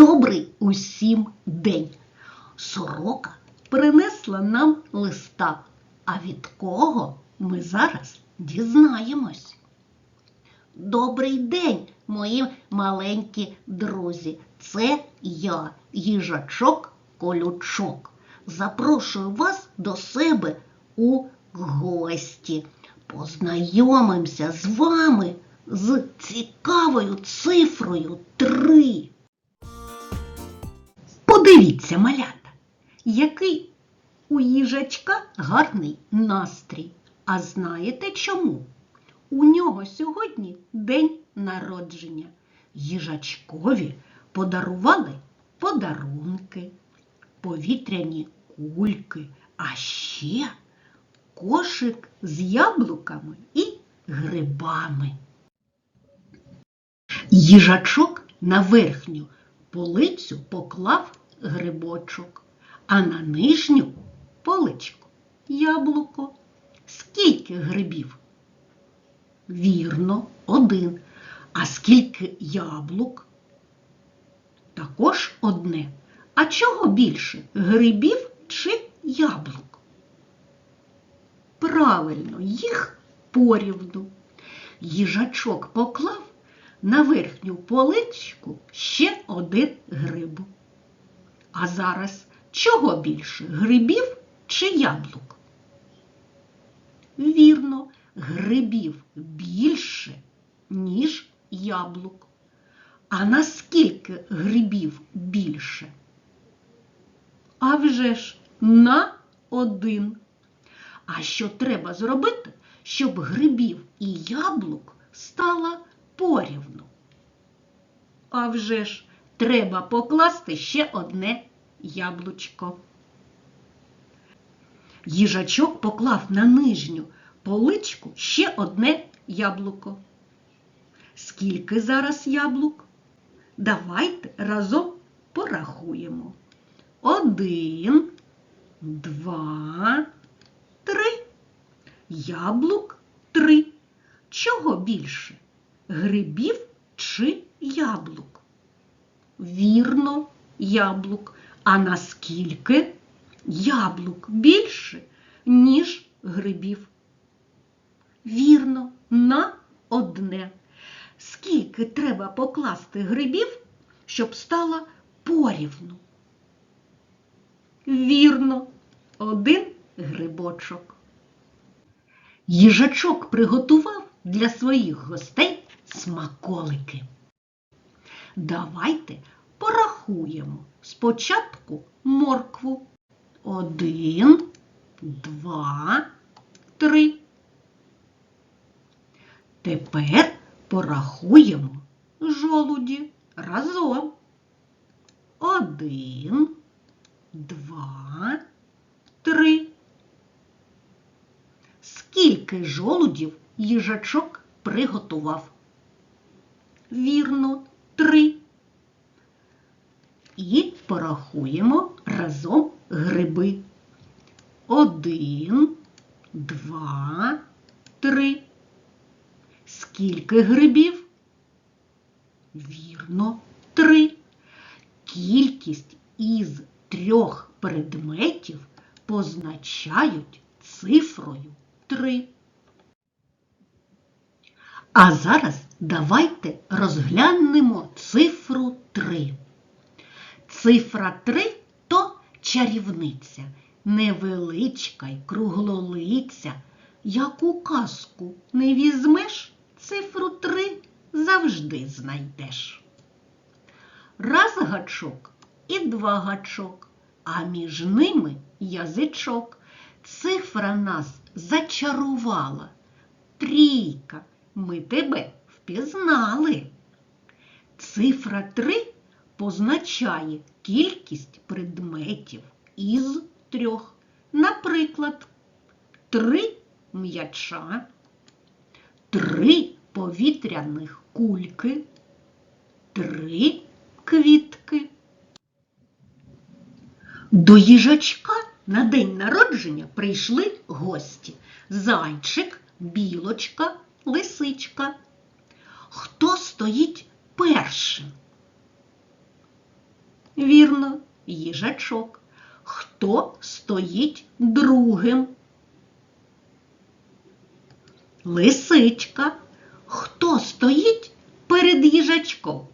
Добрий усім день. Сорока принесла нам листа, а від кого ми зараз дізнаємось. Добрий день, мої маленькі друзі. Це я, їжачок колючок. Запрошую вас до себе у гості. Познайомимося з вами з цікавою цифрою 3. Подивіться, малята, який у їжачка гарний настрій. А знаєте чому? У нього сьогодні день народження. Їжачкові подарували подарунки, повітряні кульки, а ще кошик з яблуками і грибами. Їжачок на верхню полицю поклав грибочок, а на нижню поличку яблуко. Скільки грибів? Вірно, один. А скільки яблук? Також одне. А чого більше? Грибів чи яблук? Правильно, їх порівну. Їжачок поклав на верхню поличку ще один гриб. А зараз чого більше? Грибів чи яблук? Вірно, грибів більше, ніж яблук. А наскільки грибів більше? А вже ж на один. А що треба зробити, щоб грибів і яблук стало порівну? А вже ж треба покласти ще одне яблучко. Їжачок поклав на нижню поличку ще одне яблуко. Скільки зараз яблук? Давайте разом порахуємо. Один, два, три. Яблук три. Чого більше? Грибів чи яблук? Вірно, яблук. А наскільки яблук більше, ніж грибів? Вірно, на одне. Скільки треба покласти грибів, щоб стало порівну? Вірно, один грибочок. Їжачок приготував для своїх гостей смаколики. Давайте порахуємо спочатку моркву. Один, два, три. Тепер порахуємо жолуді разом. Один, два, три. Скільки жолудів їжачок приготував? Вірно. І порахуємо разом гриби. Один, два, три. Скільки грибів? Вірно, три. Кількість із трьох предметів позначають цифрою 3. А зараз давайте розглянемо цифру 3. Цифра 3 то чарівниця, невеличка й круглолиця. Яку казку не візьмеш, цифру 3 завжди знайдеш. Раз гачок і два гачок, а між ними язичок. Цифра нас зачарувала. Трійка, ми тебе впізнали. Цифра 3 позначає кількість предметів із трьох. Наприклад, три м'яча, три повітряних кульки, три квітки. До їжачка на день народження прийшли гості зайчик, білочка, лисичка. Хто стоїть першим? Їжачок. Хто стоїть другим? Лисичка. Хто стоїть перед їжачком?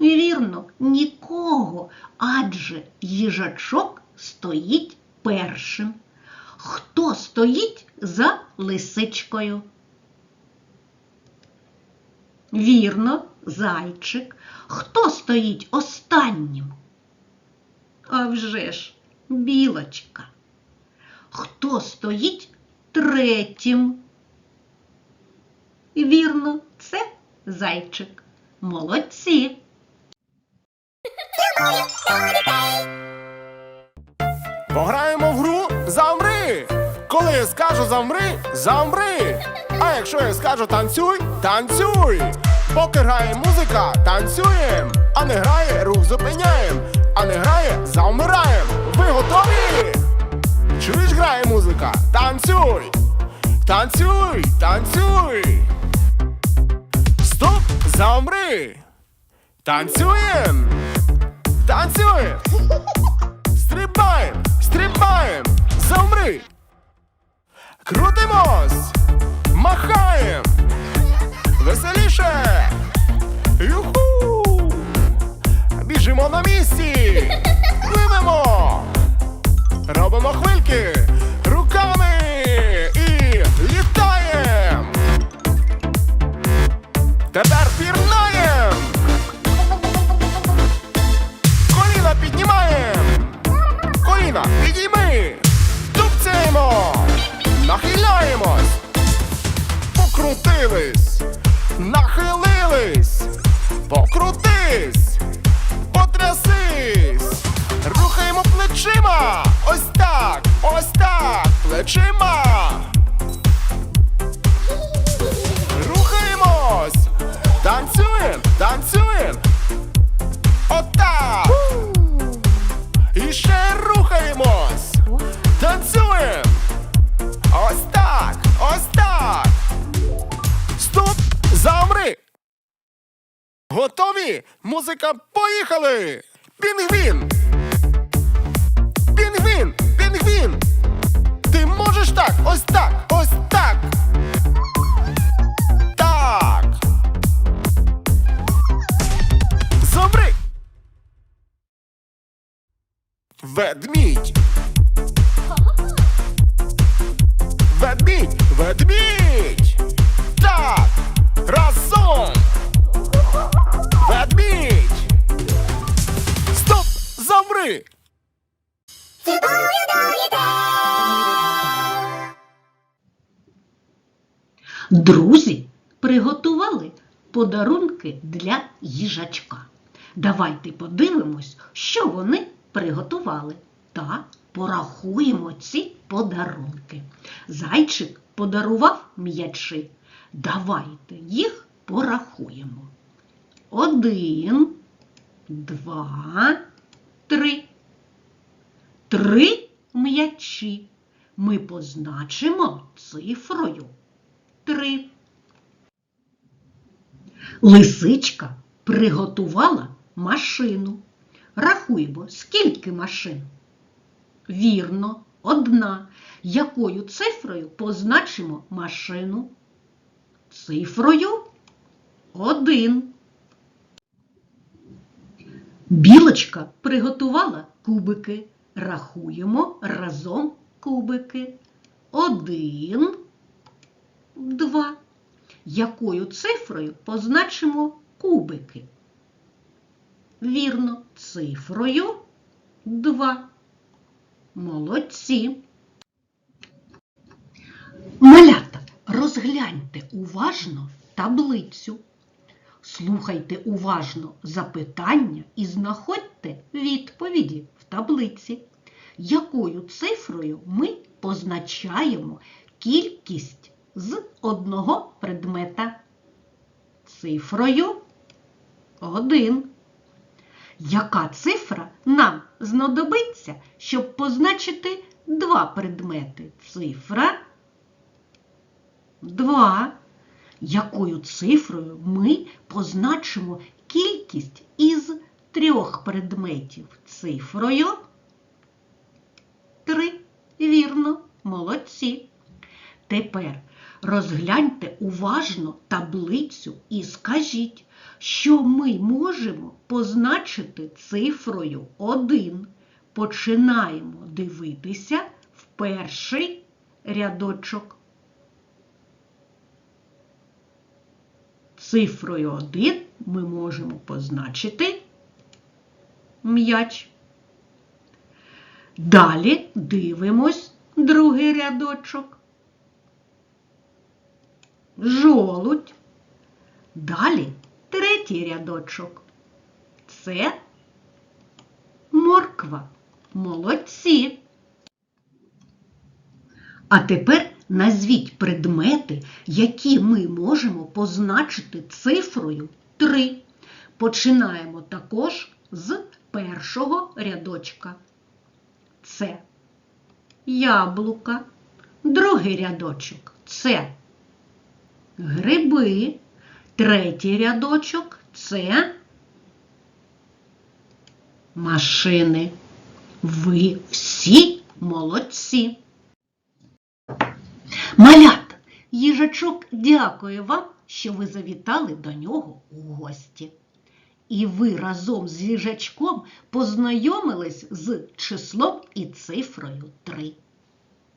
Вірно, нікого, адже їжачок стоїть першим. Хто стоїть за лисичкою? Вірно, зайчик. Хто стоїть останнім? А вже ж, білочка. Хто стоїть третім? Вірно, це зайчик. Молодці. Пограємо в гру Замри! Коли я скажу замри, замри! Якщо я скажу танцюй, танцюй! Поки грає музика, танцюєм! А не грає, рух зупиняєм! А не грає, замираєм! Ви готові? Чуєш, грає музика? Танцюй! Танцюй, танцюй! Стоп, замри! Танцюєм! Танцюєм! Стрибаєм, стрибаєм, замри. Крутимось, махаєм. Веселіше. Юху. Біжимо на місці. Пливемо. Нахилились! Покрутись! Потрясись! Рухаємо плечима! Ось так! Ось так! Плечима! Рухаємось! Танцюємо! Танцюємо! Отак! І ще рухаємось. Замри. Готові? Музика, поїхали. Пінгвін. Пінгвін. Пінгвін. Ти можеш так. Ось так. Ось так. Так. Замри. Ведмідь. Ведмідь, ведмідь. Так, разом. Ведмідь. Стоп, замри. Друзі приготували подарунки для їжачка. Давайте подивимось, що вони приготували, та порахуємо ці подарунки. Зайчик подарував м'ячі. Давайте їх порахуємо. Один, два, три. Три м'ячі ми позначимо цифрою три. Лисичка приготувала машину. Рахуємо, скільки машин? Вірно, одна. Якою цифрою позначимо машину? Цифрою один. Білочка приготувала кубики. Рахуємо разом кубики. Один, два. Якою цифрою позначимо кубики? Вірно, цифрою 2. Молодці. Малята, розгляньте уважно таблицю. Слухайте уважно запитання і знаходьте відповіді в таблиці. Якою цифрою ми позначаємо кількість з одного предмета? Цифрою 1. Яка цифра нам знадобиться, щоб позначити два предмети? Цифра 2. Якою цифрою ми позначимо кількість із трьох предметів цифрою 3. Вірно, молодці. Тепер розгляньте уважно таблицю і скажіть, що ми можемо позначити цифрою 1. Починаємо дивитися в перший рядочок. Цифрою 1 ми можемо позначити м'яч. Далі дивимось другий рядочок. Жолудь. Далі третій рядочок. Це морква. Молодці. А тепер назвіть предмети, які ми можемо позначити цифрою 3. Починаємо також з першого рядочка. Це яблука. Другий рядочок це гриби. Третій рядочок це машини. Ви всі молодці. Малята, їжачок дякує вам, що ви завітали до нього у гості. І ви разом з їжачком познайомились з числом і цифрою 3.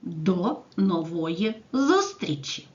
До нової зустрічі!